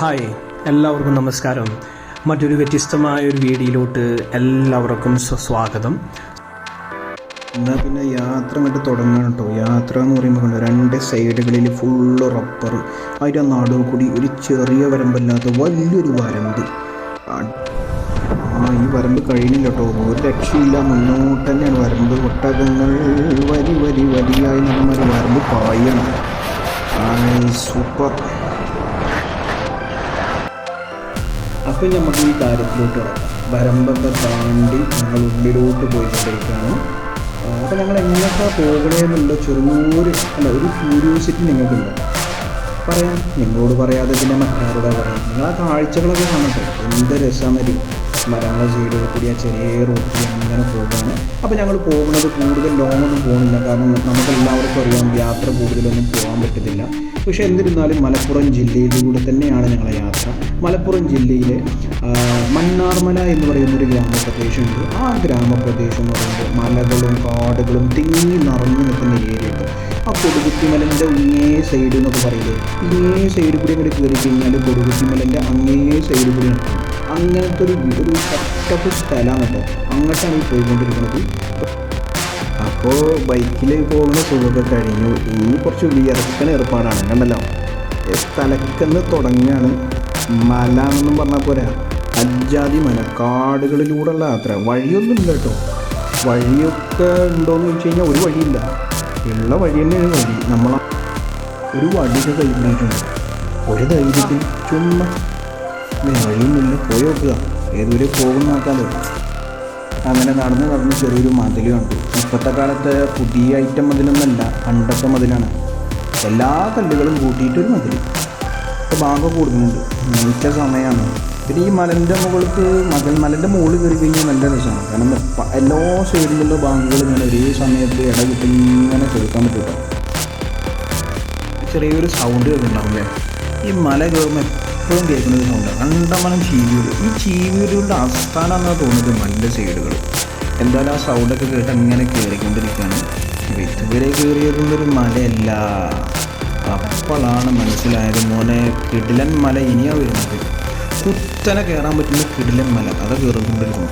Hi എല്ലാവർക്കും നമസ്കാരം. മറ്റൊരു വ്യത്യസ്തമായ ഒരു വീഡിയോയിലോട്ട് എല്ലാവർക്കും സ്വാഗതം. എന്നാൽ പിന്നെ യാത്ര അങ്ങോട്ട് തുടങ്ങണം കേട്ടോ. യാത്ര എന്ന് പറയുമ്പോൾ രണ്ട് സൈഡുകളിൽ ഫുള്ള് റബ്ബർ അതിന്റെ നടുവ് കൂടി ഒരു ചെറിയ വരമ്പല്ലാത്ത വലിയൊരു വരമ്പ്. ആ ഈ വരമ്പ് കഴിഞ്ഞില്ല കേട്ടോ. ഒരു രക്ഷയില്ല മുന്നോട്ട് തന്നെയാണ് വരമ്പ്. ഒട്ടകങ്ങൾ വരി വരി വരിയായി നമ്മൾ വരമ്പ് പായാണ്. സൂപ്പർ. അപ്പം നമുക്ക് ഈ കാര്യത്തിലോട്ട് കിടക്കാം വരമ്പൊക്കെ താണ്ടി ഞങ്ങൾ ഉള്ളിലോട്ട് പോയിക്കൊണ്ടിരിക്കുകയാണ്. അപ്പോൾ ഞങ്ങൾ എങ്ങനെയൊക്കെ പോകണേന്നുള്ള ചെറിയൊരു അല്ല ഒരു ക്യൂരിയോസിറ്റി നിങ്ങൾക്കുണ്ട്. പറയാം. നിങ്ങളോട് പറയാതെ പിന്നെ മറ്റാരോടാ പറയാം? നിങ്ങൾ ആ കാഴ്ചകളൊക്കെ കാണട്ടെ. എന്ത് രസമായിരിക്കും. മരങ്ങളെ ചെയ്തു കൂടി ആ ചെറിയ റോട്ടിൽ അങ്ങനെ പോകുകയാണ് അപ്പോൾ ഞങ്ങൾ പോകുന്നത് കൂടുതൽ ലോങ് ഒന്നും പോകുന്നില്ല. കാരണം നമുക്ക് എല്ലാവർക്കും അറിയാം യാത്ര കൂടുതലൊന്നും പോകാൻ പറ്റത്തില്ല. പക്ഷേ എന്നിരുന്നാലും മലപ്പുറം ജില്ലയിലൂടെ തന്നെയാണ് ഞങ്ങളെ യാത്ര. മലപ്പുറം ജില്ലയിലെ മന്നാർമല എന്ന് പറയുന്ന ഒരു ഗ്രാമപ്രദേശമുണ്ട്. ആ ഗ്രാമപ്രദേശം എന്ന് പറയുമ്പോൾ മലകളും കാടുകളും തിങ്ങി നിറഞ്ഞു നിൽക്കുന്ന ഏരിയ ആ കൊടുകുത്തിമലന്റെ ഇങ്ങേ സൈഡ് എന്നൊക്കെ പറയില്ലേ? ഇങ്ങേ സൈഡ് കൂടി കൂടി കയറി കഴിഞ്ഞാൽ കൊടുകുത്തിമലന്റെ അങ്ങേ സൈഡ് കൂടി നിൽക്കും അങ്ങനത്തെ ഒരു ഒരു സെറ്റപ്പ് സ്ഥലമാണ് അങ്ങോട്ടാണ് ഈ പോയിക്കൊണ്ടിരിക്കുന്നത്. അപ്പോൾ ബൈക്കിൽ പോകുന്ന സുഖമൊക്കെ കഴിഞ്ഞു. ഇനി കുറച്ച് വിയർക്കണ ഏർപ്പാടാണ്. കണ്ടല്ലോ. തലക്കെന്ന് തുടങ്ങുകയാണ് മല എന്നും പറഞ്ഞാൽ പോരാ. അജ്ജാതി മല കാടുകളിലൂടെയുള്ള യാത്ര. വഴിയൊന്നുമില്ല കേട്ടോ. വഴിയൊക്കെ ഉണ്ടോയെന്ന് ചോദിച്ചു കഴിഞ്ഞാൽ ഒരു വഴിയില്ല. ഉള്ള വഴി തന്നെയാണ് വഴി. നമ്മൾ ഒരു വടിയൊക്കെ കഴിഞ്ഞിട്ടുണ്ട് ഒരു ധൈര്യത്തിൽ ചുമ്മാ വഴിയൊന്നുമില്ല പോയി നോക്കുക. ഏതുവരെ പോകും നോക്കാലോ. അങ്ങനെ നടന്ന് നടന്ന് ചെറിയൊരു മതിൽ കണ്ടു. ഇപ്പോഴത്തെ കാലത്തെ പുതിയ ഐറ്റം മതിലൊന്നല്ല പണ്ടത്തെ മതിലാണ്. എല്ലാ കല്ലുകളും കൂട്ടിയിട്ടൊരു മതിൽ ഇപ്പോൾ ഭാഗം കൂടുന്നുണ്ട്. നീറ്റ സമയമാണ് പിന്നെ ഈ മലന്റെ മുകൾക്ക് മകൻ മലന്റെ മുകളിൽ കയറി കഴിഞ്ഞാൽ നല്ല രസമാണ് കാരണം എല്ലാ സൈഡിലുള്ള ബാങ്കുകളും ഇങ്ങനെ ഒരേ സമയത്ത് ഇട കിട്ടി ഇങ്ങനെ കേൾക്കാൻ പറ്റും ചെറിയൊരു സൗണ്ട് കേൾക്കുന്നുണ്ടാവും അല്ലേ? ഈ മല കയറുമ്പോൾ എപ്പോഴും കേൾക്കുന്ന ഒരു ചീവിയൂര് ഈ ആസ്ഥാനം ആസ്ഥാനമെന്നാണ് തോന്നുന്നത് മണ്ണിന്റെ സൈഡുകൾ. എന്തായാലും ആ സൗണ്ടൊക്കെ കേട്ട് അങ്ങനെ കയറിക്കൊണ്ടിരിക്കുകയാണ് ഇതുവരെ കയറിയതൊന്നൊരു മലയല്ല. അപ്പോഴാണ് മനസ്സിലായത് മോനെ കിടിലൻ മല ഇനിയാ വരുന്നത്. കുത്തനെ കയറാൻ പറ്റുന്ന കിടിലൻ മല. അത് കയറിക്കൊണ്ടിരിക്കുന്നു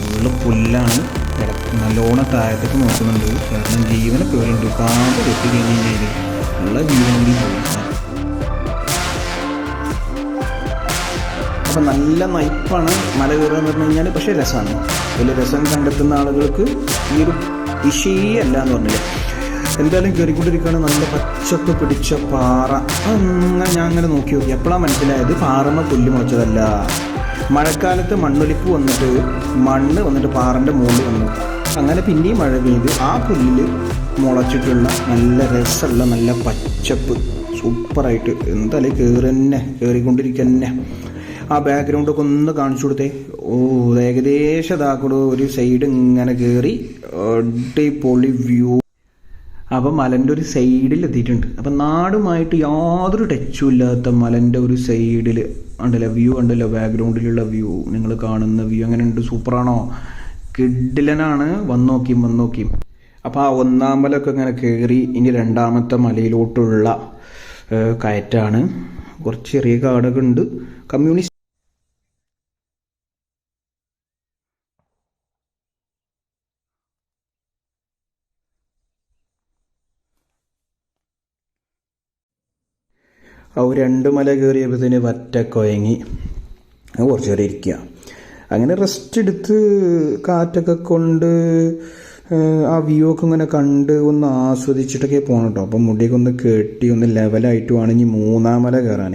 ഫുള്ള് പുല്ലാണ് നല്ലോണം താഴത്തേക്ക് നോക്കുന്നുണ്ട്. കാരണം ജീവനെ പേരുണ്ട് കാമ്പ് കെട്ടി കഴിഞ്ഞ് കഴിഞ്ഞാൽ ഉള്ള ജീവനെങ്കിലും അപ്പം നല്ല നയിപ്പാണ് മല കയറുക എന്ന് പറഞ്ഞു കഴിഞ്ഞാൽ പക്ഷേ രസമാണ്. അതിൽ രസം കണ്ടെത്തുന്ന ആളുകൾക്ക് ഈ ഒരു വിഷയല്ല എന്ന് പറഞ്ഞില്ല? എന്തായാലും കയറിക്കൊണ്ടിരിക്കുകയാണ് നല്ല പച്ചപ്പ് പിടിച്ച പാറ. അങ്ങനെ ഞാൻ അങ്ങനെ നോക്കി നോക്കി. എപ്പോഴാണ് മനസ്സിലായത്? പാറമ പുല്ല് മുളച്ചതല്ല. മഴക്കാലത്ത് മണ്ണൊലിപ്പ് വന്നിട്ട് മണ്ണ് വന്നിട്ട് പാറന്റെ മുകളിൽ വന്നു. അങ്ങനെ പിന്നെയും മഴ പെയ്ത് ആ പുല്ലിൽ മുളച്ചിട്ടുള്ള നല്ല രസമുള്ള നല്ല പച്ചപ്പ്. സൂപ്പറായിട്ട്. എന്തായാലും കയറി തന്നെ കയറിക്കൊണ്ടിരിക്കുക തന്നെ ആ ബാക്ക്ഗ്രൗണ്ടൊക്കെ ഒന്ന് കാണിച്ചു കൊടുത്തേ. ഓ ഏകദേശം ഇതാക്കൂടെ ഒരു സൈഡ് ഇങ്ങനെ കയറി അടിപൊളി വ്യൂ അപ്പം മലന്റെ ഒരു സൈഡിൽ എത്തിയിട്ടുണ്ട്. അപ്പം നാടുമായിട്ട് യാതൊരു ടച്ചും ഇല്ലാത്ത മലന്റെ ഒരു സൈഡിൽ ഉണ്ടല്ലോ വ്യൂ ഉണ്ടല്ലോ ബാക്ക്ഗ്രൗണ്ടിലുള്ള വ്യൂ നിങ്ങൾ കാണുന്ന വ്യൂ അങ്ങനെ ഉണ്ട്? സൂപ്പറാണോ കിഡിലനാണ്. വന്നോക്കിയും വന്നോക്കിയും അപ്പോൾ ആ ഒന്നാം മലൊക്കെ ഇങ്ങനെ കയറി ഇനി രണ്ടാമത്തെ മലയിലോട്ടുള്ള കയറ്റാണ്. കുറച്ച് ചെറിയ കാടൊക്കെ ഉണ്ട്. കമ്മ്യൂണിസ്റ്റ് ആ രണ്ട് മല കയറിയപ്പോഴത്തേന് വറ്റ കൊയങ്ങി. അത് കുറച്ച് നേരം ഇരിക്കുക. അങ്ങനെ റെസ്റ്റ് എടുത്ത് കാറ്റൊക്കെ കൊണ്ട് ആ വ്യൂ ഒക്കെ ഇങ്ങനെ കണ്ട് ഒന്ന് ആസ്വദിച്ചിട്ടൊക്കെ പോകണം കേട്ടോ അപ്പം മുടിയൊക്കെ ഒന്ന് കെട്ടി ഒന്ന് ലെവലായിട്ട് വേണമെങ്കിൽ ഇനി മൂന്നാം മല കയറാൻ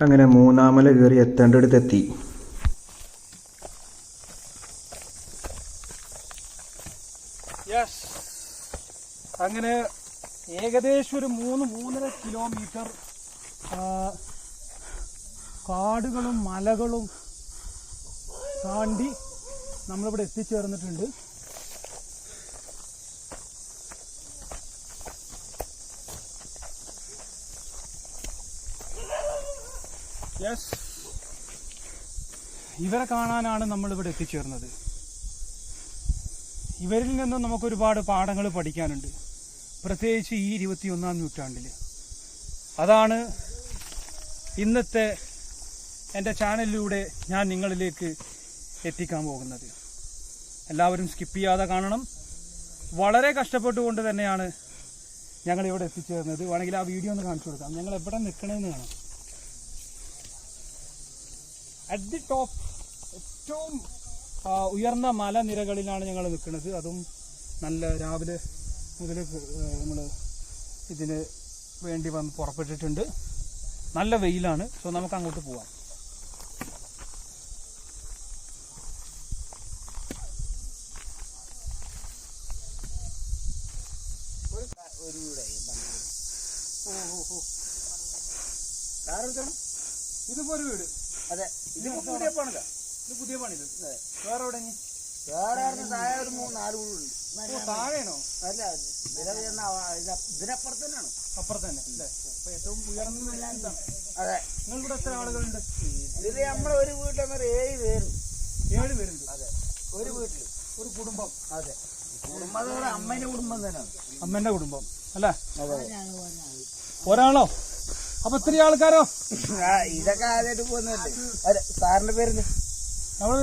അങ്ങനെ മൂന്നാം മല കയറി എത്തേണ്ടടുത്ത് എത്തി അങ്ങനെ ഏകദേശം ഒരു മൂന്ന് മൂന്നര കിലോമീറ്റർ കാടുകളും മലകളും താണ്ടി നമ്മളിവിടെ എത്തിച്ചേർന്നിട്ടുണ്ട്. യെസ് ഇവരെ കാണാനാണ് നമ്മളിവിടെ എത്തിച്ചേർന്നത്. ഇവരിൽ നിന്നും നമുക്കൊരുപാട് പാഠങ്ങൾ പഠിക്കാനുണ്ട്. പ്രത്യേകിച്ച് ഈ ഇരുപത്തിയൊന്നാം നൂറ്റാണ്ടിൽ അതാണ് ഇന്നത്തെ എന്റെ ചാനലിലൂടെ ഞാൻ നിങ്ങളിലേക്ക് എത്തിക്കാൻ പോകുന്നത്. എല്ലാവരും സ്കിപ്പ് ചെയ്യാതെ കാണണം. വളരെ കഷ്ടപ്പെട്ടുകൊണ്ട് തന്നെയാണ് ഞങ്ങൾ ഇവിടെ എത്തിച്ചേർന്നത്. വേണമെങ്കിൽ ആ വീഡിയോ ഒന്ന് കാണിച്ചു കൊടുക്കാം. ഞങ്ങൾ എവിടെ നിൽക്കണമെന്ന് കാണാം. അറ്റ് ദി ടോപ്പ് ഏറ്റവും ഉയർന്ന മലനിരകളിലാണ് ഞങ്ങൾ നിൽക്കുന്നത്. അതും നല്ല രാവിലെ മുതൽ നമ്മൾ ഇതിന് വേണ്ടി വന്ന് പുറപ്പെട്ടിട്ടുണ്ട്. നല്ല വെയിലാണ്. സോ നമുക്ക് അങ്ങോട്ട് പോവാം. ഇതിപ്പോ ഒരു വീട്. അതെ. ഇത് പുതിയ പണിതാ. ഇത് പുതിയ പണിത്. വേറെ എവിടെ? വേറെ ആയിരുന്നു താഴെ ഒരു മൂന്ന് നാല് താഴെയാണോ? അല്ല ഇതിനപ്പുറത്ത് തന്നെയാണ്. അപ്പുറത്ത് തന്നെ അല്ലേ? അപ്പൊ ഏറ്റവും ഉയർന്ന അതെ. എത്ര ആളുകളുണ്ട്? ഇതിൽ നമ്മളെ ഒരു വീട്ടിൽ നിന്ന് ഏഴ് പേര്. ഏഴ് പേരുണ്ട്? അതെ. ഒരു വീട്ടിൽ ഒരു കുടുംബം? അതെ. കുടുംബത്തോടെ അമ്മേന്റെ കുടുംബം തന്നെയാണ് അമ്മന്റെ കുടുംബം അല്ലേ? ഒരാളോ? അപ്പൊ ഇത്തിരി ആൾക്കാരോ? ഇതൊക്കെ ആദ്യമായിട്ട് പോകുന്നതല്ലേ അതെ സാറിന്റെ പേര് നമ്മുടെ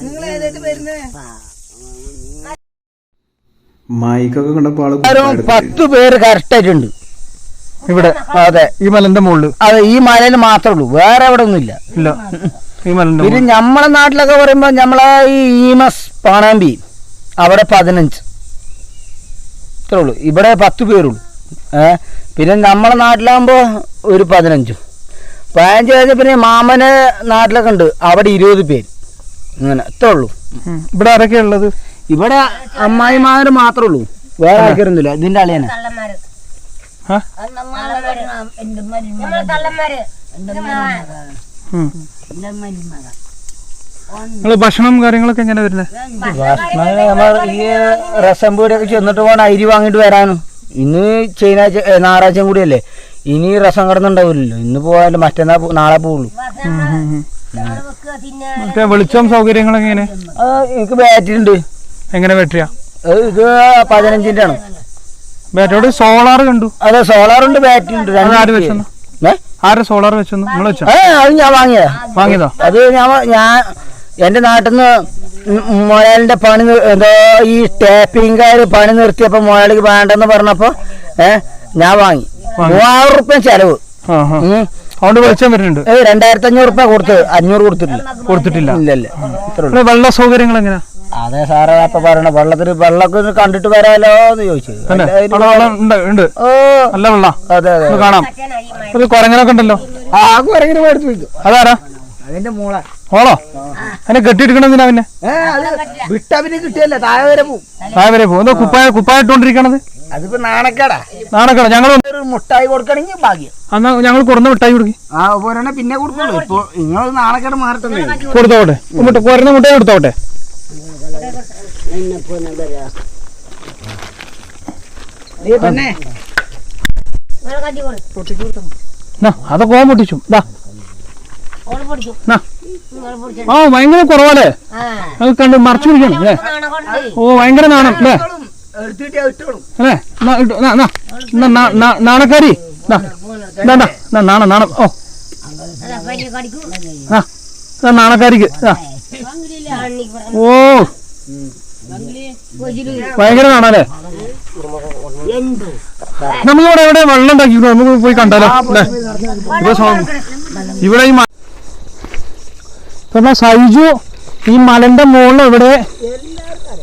നിങ്ങൾ ഏതായിട്ട് വരുന്നേ? മൈക്കൊക്കെ ആൾ പത്ത് പേര് കറക്റ്റ് ആയിട്ടുണ്ട്. ഇവിടെ അതെ. ഈ മലന്റെ മുകളിൽ അതെ ഈ മലയിൽ മാത്രമേ ഉള്ളൂ. വേറെ എവിടെ ഒന്നുമില്ല ഇല്ല. ഈ മലന്റെ പിന്നെ നമ്മളെ നാട്ടിലൊക്കെ പറയുമ്പോ നമ്മളെ ഈ ഈമസ് പാണാമ്പി അവിടെ പതിനഞ്ച്. ഇത്രേ ഉള്ളൂ. ഇവിടെ പത്ത് പേരുള്ളൂ. ഏ? പിന്നെ നമ്മളെ നാട്ടിലാകുമ്പോ ഒരു പതിനഞ്ചും. പതിനഞ്ച് കഴിഞ്ഞ പിന്നെ മാമന് നാട്ടിലൊക്കെ ഉണ്ട്. അവിടെ ഇരുപത് പേര്. അങ്ങനെ ഇത്രേ ഉള്ളൂ ഇവിടെ ആരൊക്കെയാ ഉള്ളത്? ഇവിടെ അമ്മായിമാർ മാത്രമേ ഉള്ളൂ. വേറെ ആൾക്കാരൊന്നുമില്ല. ഇതിന്റെ അളിയനെ. നിങ്ങൾ ഭക്ഷണം കാര്യങ്ങളൊക്കെ എങ്ങനെ വരുന്നത് ഭക്ഷണം നമ്മൾ ഈ റസം പീടിയൊക്കെ ചെന്നിട്ട് പോകണം അരി വാങ്ങിട്ട് വരാനും. ഇന്ന് ശനിയാഴ്ച ഞായറാഴ്ച ഞായറാഴ്ചയും കൂടിയല്ലേ. ഇനി റസം കിടന്നുണ്ടാവില്ലല്ലോ. ഇന്ന് പോയാലും മറ്റന്നാ നാളെ പോവുള്ളൂ. മറ്റേ വെളിച്ചം സൗകര്യങ്ങൾ എങ്ങനെ? എനിക്ക് ബാറ്ററി ഉണ്ട്. എങ്ങനെ ബാറ്ററിയാ ഇത് പതിനഞ്ചിന്റെ ആണ് ബാറ്ററിയോട് സോളാർ കണ്ടു. അതെ സോളാർ ഉണ്ട് ബാറ്ററി ഉണ്ട്. ആരും ആര് സോളാർ വെച്ചു നിങ്ങൾ വെച്ചോ. അത് ഞാൻ വാങ്ങിയതാ. വാങ്ങിയതോ? അത് ഞാൻ ഞാൻ എന്റെ നാട്ടിൽ നിന്ന് മുതലാളിന്റെ പണി എന്തോ ഈ ടാപ്പിംഗുകാര് പണി നിർത്തിയപ്പോ മുതലാളിക്ക് വേണ്ടെന്ന് പറഞ്ഞപ്പോ ഏഹ് ഞാൻ വാങ്ങി. മൂവായിരം റുപ്യ ചെലവ്. അതുകൊണ്ട് വെളിച്ചം വരുന്നുണ്ട്. രണ്ടായിരത്തി അഞ്ഞൂറ് റുപ്യ കൊടുത്ത് അഞ്ഞൂറ് കൊടുത്തിട്ടില്ല. കൊടുത്തിട്ടില്ല. ഇല്ല ഇല്ല ഇത്ര വെള്ള സൗകര്യങ്ങൾ എങ്ങനെയാ അതെ സാറേ അപ്പൊ പറയണ വെള്ളത്തിന് വെള്ളമൊക്കെ കണ്ടിട്ട് വരാലോ എന്ന് ചോദിച്ചു. തന്നെ. അതിന് അവിടെ വെള്ളം ഉണ്ട് ഉണ്ട്. ഓ. നല്ല വെള്ള. അതെ അതെ കാണാം. കുരങ്ങനൊക്കെ ഉണ്ടല്ലോ. ആ കുറങ്ങനെ മേടിച്ചു വയ്ക്കും അതാരാ? അതിന്റെ മോളെ. ഓളോ അതിനെ കെട്ടിയെടുക്കണെന്തിനാ പിന്നെ? വിട്ടാ പിന്നെ കിട്ടിയല്ല? താഴെ വരെ പോവും. താഴെ വരെ പോകും എന്തോ കുപ്പായ കുപ്പായിട്ടോണ്ടിരിക്കണത് അതിപ്പോ നാണക്കേടാ. നാണക്കേടാ. ഞങ്ങൾ ഒരു മുട്ടായി കൊടുക്കണെങ്കിൽ ഭാഗ്യം. അന്നാ ഞങ്ങൾ കുറഞ്ഞ മിഠായി കൊടുക്കി. ആ പോരണ പിന്നെ കൊടുക്കുള്ളൂ ഇപ്പൊ നിങ്ങൾ നാണക്കേട് മാറട്ടെ കൊടുത്തോട്ടെ. മുട്ട കുറഞ്ഞ മുട്ടായി കൊടുത്തോട്ടെ. അതൊക്കെ ഓൻ പൊട്ടിച്ചു. ദാ ഓൾ പൊടിച്ചു നാ. നിങ്ങൾ പൊടിച്ചു ആ ഭയങ്കര കുറവല്ലേ? അത് കണ്ട് മറച്ചു പിടിക്കണം അല്ലേ? ഓ ഭയങ്കര നാണം അല്ലേ? അല്ലേ? നാ, നാ, നാ. നാ, നാ, നാ, നാണക്കാരി. നാണം നാണം. ഓ. ആ നാണക്കാരിക്ക് ഓ. ഭയങ്കര നാണല്ലേ നമ്മളിവിടെ എവിടെ വെള്ളം ഉണ്ടാക്കി നമുക്ക് പോയി കണ്ടാലോ അല്ലേ? ഇവിടെ ഈ ഇപ്പൊ സൈജു ഈ മലന്റെ മുകളിൽ ഇവിടെ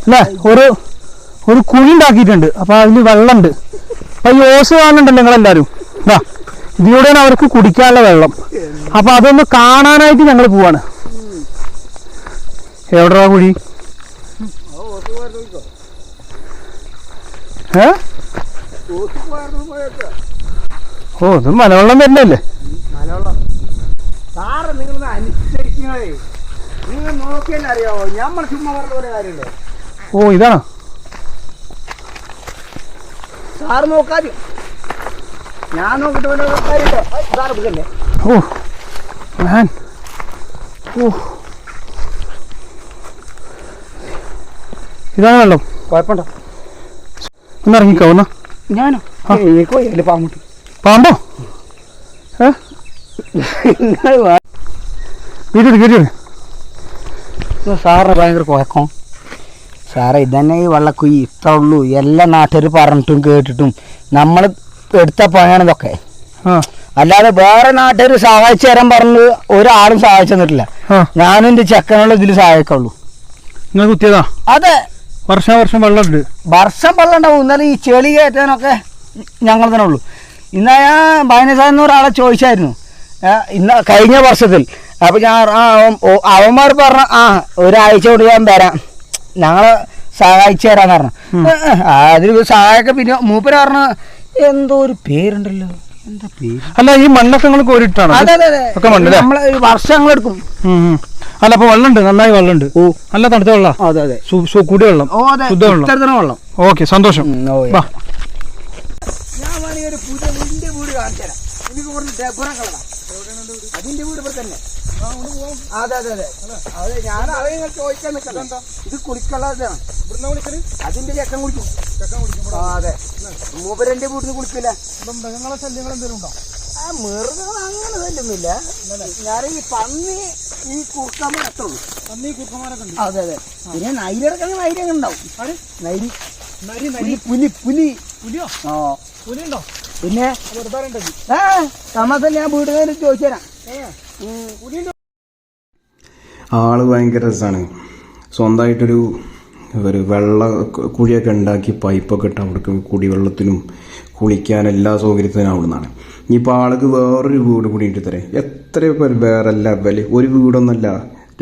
അല്ലേ ഒരു ഒരു കുഴി ഉണ്ടാക്കിയിട്ടുണ്ട്. അപ്പൊ അതിൽ വെള്ളമുണ്ട്. അപ്പൊ ഈ ഓസ് കാണുന്നുണ്ടല്ലോ നിങ്ങളെല്ലാവരും ഇതാ ഇതിലൂടെയാണ് അവർക്ക് കുടിക്കാനുള്ള വെള്ളം. അപ്പൊ അതൊന്ന് കാണാനായിട്ട് ഞങ്ങൾ പോവാണ്. എവിടെയാ കുഴി? ഏ? ഓ ഇത് മലവെള്ളം വരുന്നല്ലേ സാറ് നിങ്ങൾ അനുസരിക്കണേ നിങ്ങൾ നോക്കിയാൽ അറിയാവോ? നമ്മൾ ചുമ്മാ പറഞ്ഞ പോലെ ഓ ഇതാണോ? സാറ് നോക്കാതെ. ഞാൻ നോക്കിട്ട് വല്ല കാര്യമില്ല. Sir oh man. ഓ. ഇതാണ് വെള്ളം. കുഴപ്പമുണ്ടോ? ഒന്ന് ഇറങ്ങിക്കോ ഒന്ന്. ഞാനോ? എനിക്കോ പാമ്പോ പാമ്പോ? ഏ? വീട്ടിൽ വീട്ടിൽ സാറിന് ഭയങ്കര കുഴക്കം. സാറേ ഇതന്നെ ഈ വള്ളക്കുയി ഇത്ര ഉള്ളൂ. എല്ലാ നാട്ടുകാർ പറഞ്ഞിട്ടും കേട്ടിട്ടും നമ്മൾ എടുത്ത പണിയാണ് ഇതൊക്കെ. ആ. അല്ലാതെ വേറെ നാട്ടുകാർ സഹായിച്ചു തരാൻ പറഞ്ഞ് ഒരാളും സഹായിച്ചു തന്നിട്ടില്ല. ഞാനും എന്റെ ചെക്കനുള്ള ഇതിൽ സഹായിക്കുള്ളൂ. നിങ്ങൾ കുത്തിയതാ? അതെ. വർഷം വർഷം വെള്ളമുണ്ട് വർഷം വെള്ളം ഉണ്ടാവും. ഇന്നലെ ഈ ചെളി കയറ്റാനൊക്കെ ഞങ്ങൾ തന്നെ ഉള്ളൂ. ഇന്ന് ഞാൻ ബൈനസാന്ന് ഒരാളെ ചോദിച്ചായിരുന്നു. ഇന്ന് കഴിഞ്ഞ വർഷത്തിൽ. അപ്പോൾ ഞാൻ ആ അവന്മാർ പറഞ്ഞ ആ ഒരാഴ്ച കൊണ്ട് ഞാൻ വരാം. ഞങ്ങളെ സഹായിച്ചു തരാന്ന് പറഞ്ഞു. അതിന് സഹായമൊക്കെ പിന്നെ മൂപ്പര് പറഞ്ഞ എന്തോ ഒരു പേരുണ്ടല്ലോ. എന്താ പേര്? അല്ല ഈ മണ്ണൊക്കെ നിങ്ങൾ കോരിട്ടാണോ നമ്മളെ ഉം, ഉം. അല്ല അപ്പൊ വെള്ളമുണ്ട് നന്നായി വെള്ളമുണ്ട്. ഓ. നല്ല തണുത്ത വെള്ളം? അതെ അതെ. കുടി വെള്ളം. ഓ അതെ. ശുദ്ധ വെള്ളം. ഓക്കെ സന്തോഷം. ഞാൻ വേണമെങ്കിൽ ഒരു പുതിയ വീട് കാണിച്ചു തരാം എനിക്ക് കുറച്ച് ഡെബറ കളറാ അതിന്റെ വീട് ഇവിടെ തന്നെ. അതെ അതെ അതെ. അതെ ഞാൻ അറിയാൻ ചോദിക്കാൻ നിൽക്കണ്ട ഇത് കുളിക്കള്ളതാണ് അതിന്റെ ചെക്കൻ കുളിക്കും അതെ. മൂപ്പരന്റെ വീട്ടിൽ കുളിക്കില്ല മൃഗങ്ങളെ ശല്യങ്ങൾ എന്തെങ്കിലും ഉണ്ടോ? ആ മൃഗങ്ങൾ അങ്ങനെ തല്ലൊന്നുമില്ല ഞാൻ ഈ പന്നി ഈ ഉള്ളൂ അന്നീ കുറുക്കന്മാരൊക്കെ അതെ അതെ. പിന്നെ നൈരടക്കുന്ന നൈരൊക്കെ ഉണ്ടാവും. നൈരി. പുലി പുലി പുലി. പുലിയോ? ആ. പിന്നെ? ഉണ്ടെങ്കിൽ ആ താമസം ഞാൻ വീട്ടുകാരും ചോദിച്ചു തരാം. ആൾ ഭയങ്കര രസമാണ് സ്വന്തമായിട്ടൊരു ഒരു വെള്ള കുഴിയൊക്കെ ഉണ്ടാക്കി പൈപ്പൊക്കെ ഇട്ട് അവിടേക്ക് കുടിവെള്ളത്തിനും കുളിക്കാൻ എല്ലാ സൗകര്യത്തിനും അവിടെ നിന്നാണ് ഇനിയിപ്പോൾ ആൾക്ക് വേറൊരു വീട് കൂടി ഇട്ട് തരേ. എത്രയോ വേറെ വില ഒരു വീടൊന്നല്ല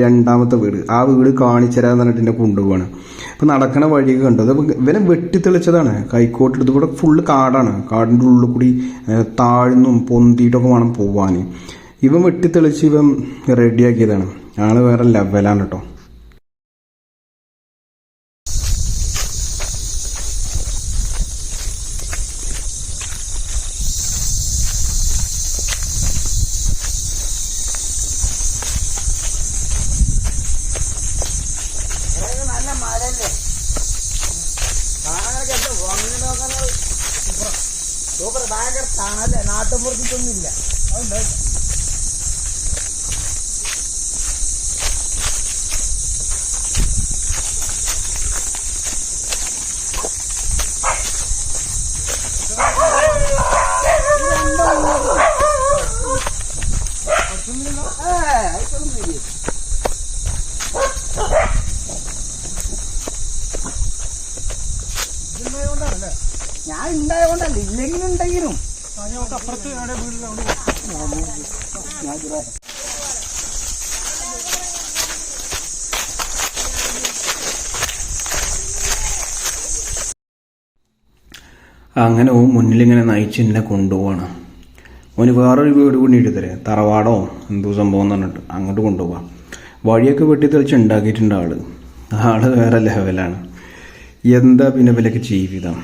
രണ്ടാമത്തെ വീട്. ആ വീട് കാണിച്ചരാന്ന് പറഞ്ഞിട്ട് എന്നെ കൊണ്ടുപോവാണ്. അപ്പോൾ നടക്കണ വഴിയൊക്കെ കണ്ടത് അപ്പം ഇവനെ വെട്ടിത്തെളിച്ചതാണ്. കൈക്കോട്ടെടുത്ത് ഇവിടെ ഫുള്ള് കാടാണ്. കാടിന്റെ ഉള്ളിൽ കൂടി താഴ്ന്നും പൊന്തിയിട്ടൊക്കെ വേണം പോവാൻ ഇവൻ വെട്ടിത്തെളിച്ച് ഇവൻ റെഡിയാക്കിയതാണ് ആൾ വേറെ ലെവലാണ് കേട്ടോ നല്ല മരല്ലേ സൂപ്പർ ഭയങ്കര തണല്ലേ നാട്ടുമ്പുറത്തൊന്നുമില്ല ഞാൻ ഉണ്ടായതുകൊണ്ടല്ല ഇല്ലെങ്കിലും ഉണ്ടെങ്കിലും അപ്പുറത്ത് അവിടെ വീട്ടിലാണ് അങ്ങനെ ഓൻ മുന്നിലിങ്ങനെ നയിച്ച് എന്നെ കൊണ്ടുപോവാണ്. ഓന് വേറൊരു വീട് കൂടി ഇട്ട് തരാം. തറവാടോ എന്തോ സംഭവം എന്ന് പറഞ്ഞിട്ട് അങ്ങോട്ട് കൊണ്ടുപോകാം വഴിയൊക്കെ വെട്ടി തെളിച്ച് ഉണ്ടാക്കിയിട്ടുണ്ട് ആൾ. ആൾ വേറെ ലെവലാണ് എന്താ പിന്നെ വിലക്ക് ജീവിതം?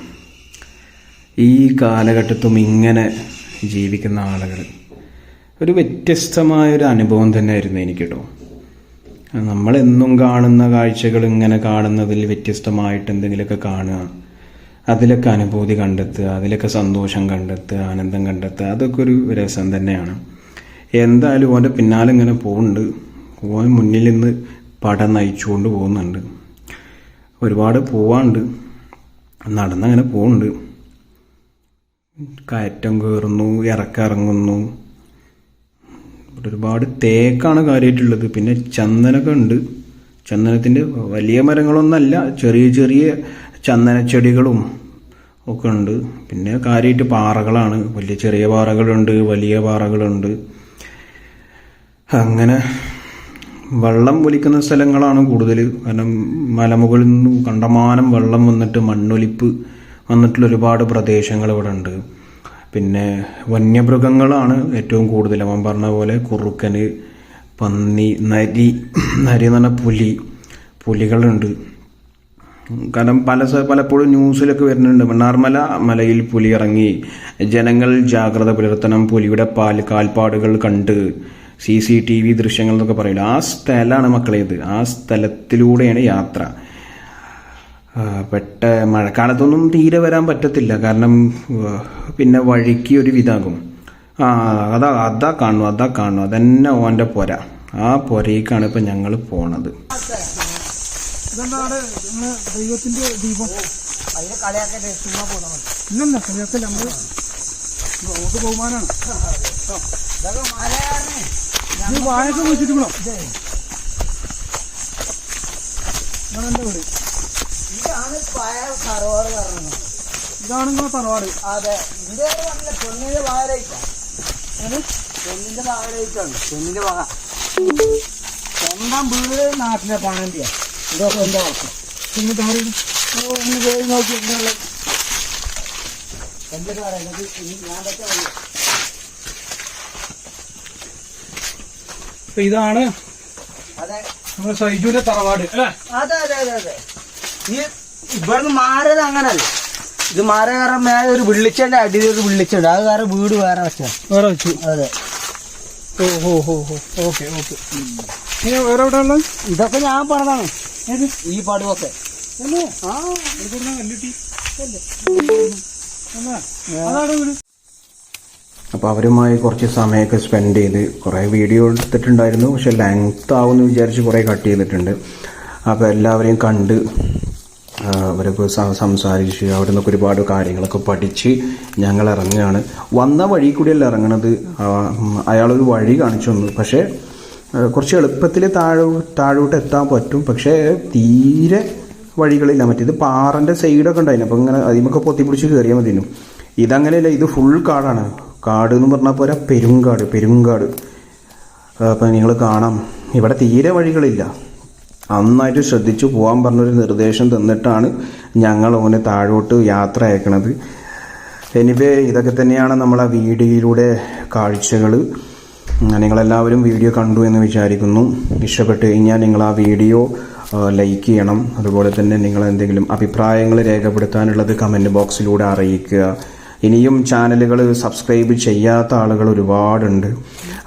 ഈ കാലഘട്ടത്തും ഇങ്ങനെ ജീവിക്കുന്ന ആളുകൾ ഒരു വ്യത്യസ്തമായ ഒരു അനുഭവം തന്നെയായിരുന്നു എനിക്ക് കേട്ടോ നമ്മളെന്നും കാണുന്ന കാഴ്ചകൾ ഇങ്ങനെ കാണുന്നതിൽ വ്യത്യസ്തമായിട്ട് എന്തെങ്കിലുമൊക്കെ കാണുക. അതിലൊക്കെ അനുഭൂതി കണ്ടെത്തുക അതിലൊക്കെ സന്തോഷം കണ്ടെത്തുക ആനന്ദം കണ്ടെത്തുക അതൊക്കെ ഒരു രസം തന്നെയാണ്. എന്തായാലും ഓന്റെ പിന്നാലെ ഇങ്ങനെ പോകുന്നുണ്ട് ഓൻ മുന്നിൽ നിന്ന് പടം നയിച്ചുകൊണ്ട് പോകുന്നുണ്ട്. ഒരുപാട് പോവാണ്ട്. നടന്നങ്ങനെ പോകുന്നുണ്ട് കയറ്റം കയറുന്നു ഇറക്കിറങ്ങുന്നു. ഒരുപാട് തേക്കാണ് കാര്യമായിട്ടുള്ളത്. പിന്നെ ചന്ദനമൊക്കെ ഉണ്ട്. ചന്ദനത്തിന്റെ വലിയ മരങ്ങളൊന്നല്ല ചെറിയ ചെറിയ ചന്ദനച്ചെടികളും ഒക്കെ ഉണ്ട്. പിന്നെ കാര്യമായിട്ട് പാറകളാണ്. വലിയ ചെറിയ പാറകളുണ്ട് വലിയ പാറകളുണ്ട്. അങ്ങനെ വെള്ളം ഒലിക്കുന്ന സ്ഥലങ്ങളാണ് കൂടുതൽ കാരണം മലമുകളിൽ നിന്ന് കണ്ടമാനം വെള്ളം വന്നിട്ട് മണ്ണൊലിപ്പ് വന്നിട്ടുള്ള ഒരുപാട് പ്രദേശങ്ങൾ ഇവിടെ ഉണ്ട്. പിന്നെ വന്യമൃഗങ്ങളാണ് ഏറ്റവും കൂടുതൽ. അവൻ പറഞ്ഞ പോലെ കുറുക്കന് പന്നി നരി നരി എന്ന് പറഞ്ഞാൽ പുലി പുലികളുണ്ട്. കാരണം പല പലപ്പോഴും ന്യൂസിലൊക്കെ വരുന്നുണ്ട്. മണ്ണാർമല മലയിൽ പുലി ഇറങ്ങി ജനങ്ങൾ ജാഗ്രത പുലർത്തണം. പുലിയുടെ പാൽ കാൽപ്പാടുകൾ കണ്ട് സി സി ടി വി ദൃശ്യങ്ങൾ എന്നൊക്കെ പറയില്ല. ആ സ്ഥലമാണ് മക്കളേത് ആ സ്ഥലത്തിലൂടെയാണ് യാത്ര. പെട്ട മഴക്കാലത്തൊന്നും തീരെ വരാൻ പറ്റത്തില്ല. കാരണം പിന്നെ വഴിക്ക് ഒരു വിധാകും ആ അതാ അതാ കാണുന്നു അതാ കാണുന്നു. അതന്നെ ഓന്റെ പുര. ആ പുരയ്ക്കാണ് ഇപ്പം ഞങ്ങൾ പോണത്. ഇതെന്താണ്? ദൈവത്തിന്റെ ദീപം. ഇല്ലല്ല കളിയാക്കല്ല. നമ്മൾ നമുക്ക് ബഹുമാനാണ്. ഇത് വാഴൊക്കെ വെച്ചിട്ടുണ്ടോ ഇതാണ് എന്റെ വീട്. ഇതാണ് നിങ്ങളെ തറവാട്. അതെ. ഇതിന്റെ പറഞ്ഞില്ല പെണ്ണിന്റെ വാഴയിട്ടാണ് പെണ്ണിന്റെ വാഴയിട്ടാണ് പെണ്ണിന്റെ വാഴ സ്വന്തം വീട് നാട്ടിലെ പണന്തിയാ ഇതൊക്കെ പിന്നെ ഒന്ന് പോയി നോക്കി ഞാൻ പറ്റാ ഇതാണ് നമ്മുടെ സൈജുവിന്റെ തറവാട് അതെ അതെ അതെ അതെ. ഈ ഇവിടുന്ന് മാറിയത് അങ്ങനല്ല. ഇത് മാറിയ കാരണം മേലെ ഒരു വിള്ളിച്ചുണ്ട് അടിയിൽ ഒരു വിള്ളിച്ചുണ്ട്. അത് കാരണം വീട് വേറെ വെച്ചാ വേറെ വെച്ചു. അതെ. ഓ ഹോ ഹോ ഹോ ഓക്കെ ഓക്കെ. ഇനി വേറെ എവിടെ ഉള്ളത്? ഇതൊക്കെ ഞാൻ പറഞ്ഞതാണ്. ഈ പടുവൊക്കെ അപ്പോൾ അവരുമായി കുറച്ച് സമയമൊക്കെ സ്പെൻഡ് ചെയ്ത് കുറേ വീഡിയോ എടുത്തിട്ടുണ്ടായിരുന്നു. പക്ഷെ ലെങ്ത് ആവുമെന്ന് വിചാരിച്ച് കുറേ കട്ട് ചെയ്തിട്ടുണ്ട്. അപ്പോൾ എല്ലാവരെയും കണ്ട് അവരൊക്കെ സംസാരിച്ച് അവിടെ നിന്നൊക്കെ ഒരുപാട് കാര്യങ്ങളൊക്കെ പഠിച്ച് ഞങ്ങൾ ഇറങ്ങുകയാണ്. വന്ന വഴി കൂടിയല്ല ഇറങ്ങണത്? അയാളൊരു വഴി കാണിച്ചു തന്നു. പക്ഷേ കുറച്ച് എളുപ്പത്തിൽ താഴോ താഴോട്ട് എത്താൻ പറ്റും. പക്ഷേ തീരെ വഴികളില്ല. മറ്റേത് പാറന്റെ സൈഡൊക്കെ ഉണ്ടായിരുന്നു അപ്പോൾ ഇങ്ങനെ അതിമൊക്കെ പൊത്തിപ്പിടിച്ച് കയറിയാൽ മതി ഇതങ്ങനെയല്ല ഇത് ഫുൾ കാടാണ്. കാട് എന്ന് പറഞ്ഞാൽ പോരാ പെരുങ്കാട് പെരുങ്കാട്. അപ്പം നിങ്ങൾ കാണാം. ഇവിടെ തീരെ വഴികളില്ല. നന്നായിട്ട് ശ്രദ്ധിച്ചു പോകാൻ പറഞ്ഞൊരു നിർദ്ദേശം തന്നിട്ടാണ് ഞങ്ങൾ ഓനെ താഴോട്ട് യാത്ര അയക്കണത്. എനിവേ ഇതൊക്കെ തന്നെയാണ് നമ്മളെ വീഡിയോയിലൂടെ കാഴ്ചകൾ നിങ്ങളെല്ലാവരും വീഡിയോ കണ്ടു എന്ന് വിചാരിക്കുന്നു. ഇഷ്ടപ്പെട്ട് കഴിഞ്ഞാൽ നിങ്ങൾ ആ വീഡിയോ ലൈക്ക് ചെയ്യണം. അതുപോലെ തന്നെ നിങ്ങൾ എന്തെങ്കിലും അഭിപ്രായങ്ങൾ രേഖപ്പെടുത്താനുള്ളത് കമന്റ് ബോക്സിലൂടെ അറിയിക്കുക. ഇനിയും ചാനലുകൾ സബ്സ്ക്രൈബ് ചെയ്യാത്ത ആളുകൾ ഒരുപാടുണ്ട്.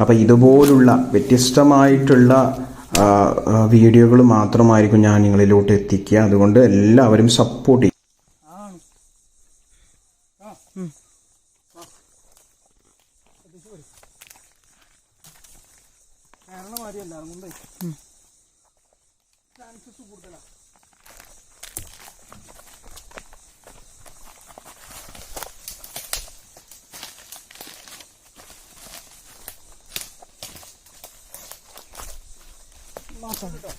അപ്പോൾ ഇതുപോലുള്ള വ്യത്യസ്തമായിട്ടുള്ള വീഡിയോകൾ മാത്രമായിരിക്കും ഞാൻ നിങ്ങളിലോട്ട് എത്തിക്കുക. അതുകൊണ്ട് എല്ലാവരും സപ്പോർട്ട് ചെയ്യും. കേരള മാതിരിയല്ല മുമ്പേ ചാൻസസ് കൂടുതലാണ് കേട്ടോ?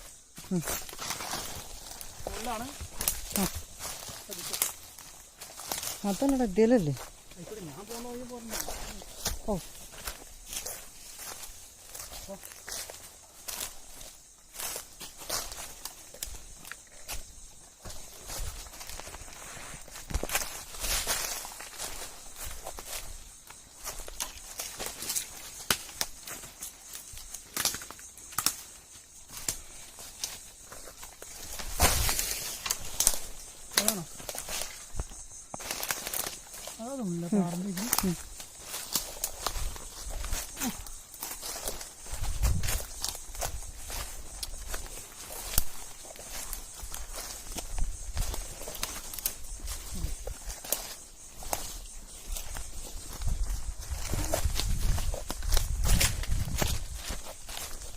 നല്ലതാണ് അതല്ലടാ ഇതിലല്ലേ അതൊന്നുമില്ല പാറിന്റെ ഇത് ഒരു വീടുണ്ടായിരുന്നു കണ്ടിട്ടാ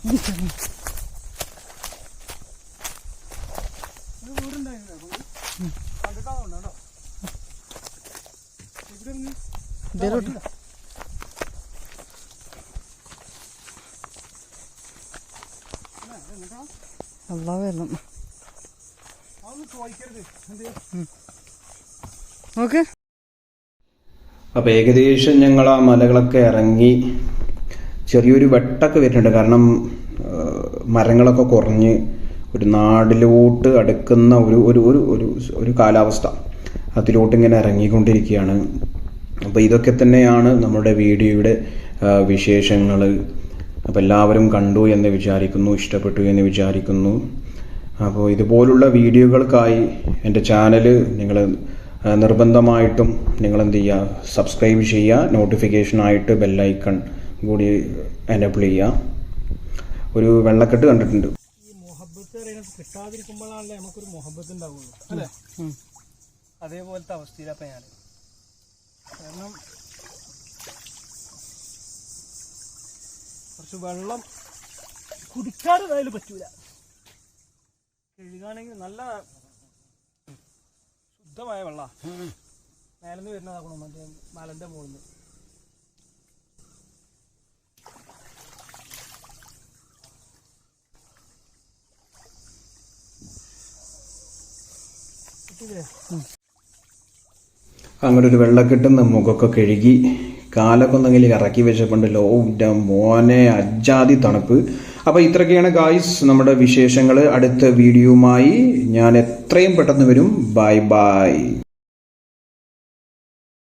കേട്ടോ ഇവിടെ ഇരുന്ന് ഇതിലോട്ട് അല്ലാ വരണം അതൊന്നും ഓക്കെ അപ്പോൾ ഏകദേശം ഞങ്ങൾ ആ മലകളൊക്കെ ഇറങ്ങി ചെറിയൊരു വെട്ടൊക്കെ വരുന്നുണ്ട്. കാരണം മരങ്ങളൊക്കെ കുറഞ്ഞ് ഒരു നാടിലോട്ട് അടുക്കുന്ന ഒരു ഒരു ഒരു ഒരു കാലാവസ്ഥ. അതിലോട്ട് ഇങ്ങനെ ഇറങ്ങിക്കൊണ്ടിരിക്കുകയാണ്. അപ്പോൾ ഇതൊക്കെ തന്നെയാണ് നമ്മുടെ വീഡിയോയുടെ വിശേഷങ്ങൾ അപ്പോൾ എല്ലാവരും കണ്ടു എന്ന് വിചാരിക്കുന്നു ഇഷ്ടപ്പെട്ടു എന്ന് വിചാരിക്കുന്നു. അപ്പോൾ ഇതുപോലുള്ള വീഡിയോകൾക്കായി എന്റെ ചാനൽ നിങ്ങൾ നിർബന്ധമായിട്ടും നിങ്ങൾ എന്ത് ചെയ്യുക സബ്സ്ക്രൈബ് ചെയ്യുക. നോട്ടിഫിക്കേഷനായിട്ട് ബെല്ലൈക്കൺ കൂടി എനേബിൾ ചെയ്യുക. ഒരു വെള്ളക്കെട്ട് കണ്ടിട്ടുണ്ട്. കിട്ടാതിരിക്കുമ്പോഴാണല്ലേ നമുക്കൊരു മൊഹബത്ത് ഉണ്ടാവുള്ളൂ. അല്ലേ? അതേപോലത്തെ അവസ്ഥയിലപ്പം ഞാൻ കാരണം കുറച്ച് വെള്ളം കുടിക്കാതെ പറ്റൂല. കഴുകാണെങ്കിൽ നല്ല ശുദ്ധമായ വെള്ളം. മേലെന്ന് വരുന്നതാക്കണം മറ്റേ മലന്റെ മുകളിൽ നിന്ന് അങ്ങനെ ഒരു വെള്ളക്കെട്ടുന്ന മുഖമൊക്കെ കഴുകി കാലൊക്കെ ഒന്നെങ്കിൽ ഇറക്കി വെച്ചപ്പോണ്ടല്ലോ ഓ മോനെ അജാതി തണുപ്പ്. അപ്പോൾ ഇത്രയൊക്കെയാണ് ഗായ്സ് നമ്മുടെ വിശേഷങ്ങൾ അടുത്ത വീഡിയോയുമായി ഞാൻ എത്രയും പെട്ടെന്ന് വരും. Bye bye.